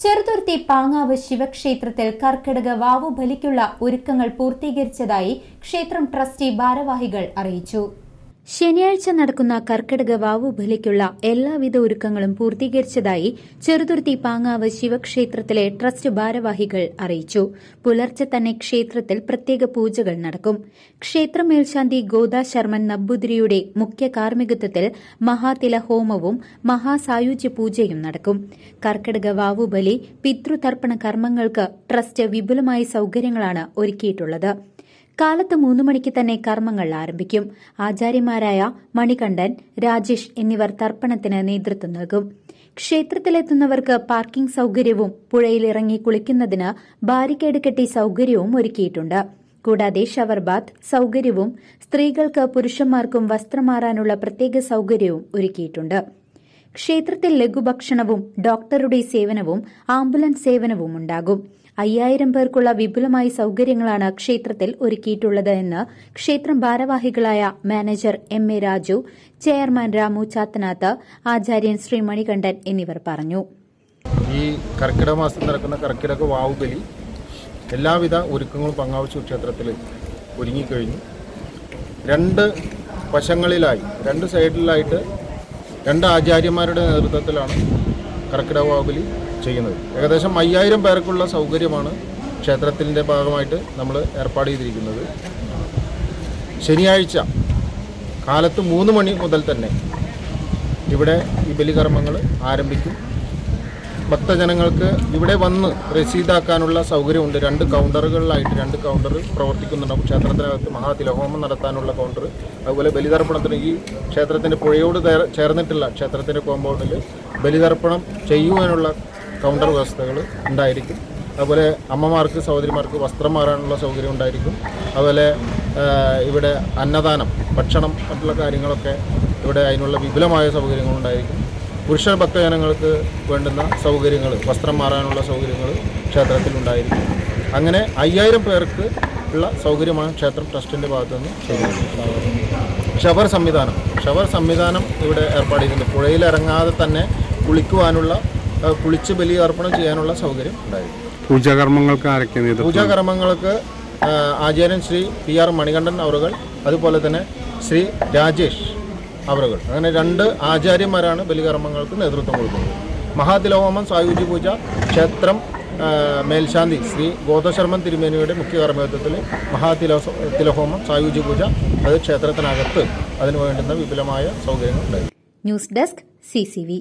ചെറുതുരുത്തി പാങ്ങാവ് ശിവക്ഷേത്രത്തിൽ കർക്കിടക വാവു ബലിക്കുള്ള ഒരുക്കങ്ങൾ പൂർത്തീകരിച്ചതായി ക്ഷേത്രം ട്രസ്റ്റി ഭാരവാഹികൾ അറിയിച്ചു. ശനിയാഴ്ച നടക്കുന്ന കർക്കിടക വാവു ബലിക്കുള്ള എല്ലാവിധ ഒരുക്കങ്ങളും പൂർത്തീകരിച്ചതായി ചെറുതുരുത്തി പാങ്ങാവ് ശിവക്ഷേത്രത്തിലെ ട്രസ്റ്റ് ഭാരവാഹികൾ അറിയിച്ചു. പുലർച്ചെ തന്നെ ക്ഷേത്രത്തിൽ പ്രത്യേക പൂജകൾ നടക്കും. ക്ഷേത്ര മേൽശാന്തി ഗോദാ ശർമ്മൻ നമ്പൂതിരിയുടെ മുഖ്യ കാർമ്മികത്വത്തിൽ മഹാതില ഹോമവും മഹാസായുജ്യ പൂജയും നടക്കും. കർക്കിടക വാവു ബലി പിതൃതർപ്പണ കർമ്മങ്ങൾക്ക് ട്രസ്റ്റ് വിപുലമായ സൌകര്യങ്ങളാണ് ഒരുക്കിയിട്ടുള്ളത്. കാലത്ത് മൂന്ന് മണിക്ക് തന്നെ കർമ്മങ്ങൾ ആരംഭിക്കും. ആചാര്യമാരായ മണികണ്ഠൻ രാജേഷ് എന്നിവർ തർപ്പണത്തിന് നേതൃത്വം നൽകും. ക്ഷേത്രത്തിലെത്തുന്നവർക്ക് പാർക്കിംഗ് സൌകര്യവും പുഴയിലിറങ്ങി കുളിക്കുന്നതിന് ബാരിക്കേഡ് കെട്ടി സൌകര്യവും ഒരുക്കിയിട്ടുണ്ട്. കൂടാതെ ഷവർ ബാത്ത് സൌകര്യവും സ്ത്രീകൾക്ക് പുരുഷന്മാർക്കും വസ്ത്രം മാറാനുള്ള പ്രത്യേക സൌകര്യവും ഒരുക്കിയിട്ടുണ്ട്. ക്ഷേത്രത്തിൽ ലഘുഭക്ഷണവും ഡോക്ടറുടെ സേവനവും ആംബുലൻസ് സേവനവും ഉണ്ടാകും. അയ്യായിരം പേർക്കുള്ള വിപുലമായ സൌകര്യങ്ങളാണ് ക്ഷേത്രത്തിൽ ഒരുക്കിയിട്ടുള്ളത് എന്ന് ക്ഷേത്രം ഭാരവാഹികളായ manager M A Raju chairman Ramu Chathanath ആചാര്യൻ ശ്രീ മണികണ്ഠൻ എന്നിവർ പറഞ്ഞു. ഈ കർക്കിടക മാസം നടക്കുന്ന കർക്കിടക വാവുബലി എല്ലാവിധ ഒരുക്കങ്ങളും പങ്കാവച്ചു ക്ഷേത്രത്തിൽ ഒരുങ്ങിക്കഴിഞ്ഞു. രണ്ട് വശങ്ങളിലായി രണ്ട് സൈഡിലായിട്ട് രണ്ട് ആചാര്യന്മാരുടെ നേതൃത്വത്തിലാണ് കർക്കിടക ചെയ്യുന്നത്. ഏകദേശം അയ്യായിരം പേർക്കുള്ള സൗകര്യമാണ് ക്ഷേത്രത്തിന്റെ ഭാഗമായിട്ട് നമ്മൾ ഏർപ്പാട് ചെയ്തിരിക്കുന്നത്. ശനിയാഴ്ച കാലത്ത് മൂന്ന് മണി മുതൽ തന്നെ ഇവിടെ ഈ ബലികർമ്മങ്ങൾ ആരംഭിക്കും. ഭക്തജനങ്ങൾക്ക് ഇവിടെ വന്ന് രസീതാക്കാനുള്ള സൗകര്യമുണ്ട്. രണ്ട് കൗണ്ടറുകളിലായിട്ട് രണ്ട് കൗണ്ടർ പ്രവർത്തിക്കുന്നുണ്ടാവും ക്ഷേത്രത്തിനകത്ത് മഹാതിലഹോമം നടത്താനുള്ള കൗണ്ടർ. അതുപോലെ ബലിതർപ്പണത്തിന് ഈ ക്ഷേത്രത്തിന്റെ പുഴയോട് ചേർന്നിട്ടുള്ള ക്ഷേത്രത്തിന്റെ കോമ്പൗണ്ടിൽ ബലിതർപ്പണം ചെയ്യുവാനുള്ള കൗണ്ടർ വ്യവസ്ഥകൾ ഉണ്ടായിരിക്കും. അതുപോലെ അമ്മമാർക്ക് സഹോദരിമാർക്ക് വസ്ത്രം മാറാനുള്ള സൗകര്യം ഉണ്ടായിരിക്കും. അതുപോലെ ഇവിടെ അന്നദാനം ഭക്ഷണം മറ്റുള്ള കാര്യങ്ങളൊക്കെ ഇവിടെ അതിനുള്ള വിപുലമായ സൗകര്യങ്ങളുണ്ടായിരിക്കും പുരുഷ ഭക്തജനങ്ങൾക്ക് വേണ്ടുന്ന സൗകര്യങ്ങൾ വസ്ത്രം മാറാനുള്ള സൗകര്യങ്ങൾ ക്ഷേത്രത്തിലുണ്ടായിരിക്കും. അങ്ങനെ അയ്യായിരം പേർക്ക് ഉള്ള സൗകര്യമാണ് ക്ഷേത്രം ട്രസ്റ്റിന്റെ ഭാഗത്തുനിന്ന് ചെയ്യുന്നത് ഷവർ സംവിധാനം. ഷവർ സംവിധാനം ഇവിടെ ഏർപ്പാട് ചെയ്തിട്ടുണ്ട് പുഴയിൽ ഇറങ്ങാതെ തന്നെ കുളിക്കുവാനുള്ള കുളിച്ച് ബലി അർപ്പണം ചെയ്യാനുള്ള സൗകര്യം ഉണ്ടായിരിക്കും. പൂജാകർമ്മങ്ങൾക്ക് പൂജാകർമ്മങ്ങൾക്ക് ആചാര്യൻ ശ്രീ പി ആർ മണികണ്ഠൻ അവറുകൾ അതുപോലെ തന്നെ ശ്രീ രാജേഷ് അവറുകൾ. അങ്ങനെ രണ്ട് ആചാര്യന്മാരാണ് ബലികർമ്മങ്ങൾക്ക് നേതൃത്വം കൊടുക്കുന്നത്. മഹാതിലഹോമം സായുജി പൂജ ക്ഷേത്രം മേൽശാന്തി ശ്രീ ഗോതശർമ്മൻ തിരുമേനിയുടെ മുഖ്യ കർമ്മത്വത്തിൽ മഹാതില തിലഹോമം സായുജി പൂജ അത് ക്ഷേത്രത്തിനകത്ത് അതിനു വേണ്ടുന്ന വിപുലമായ സൗകര്യങ്ങൾ ഉണ്ടായിരിക്കും. News desk CCV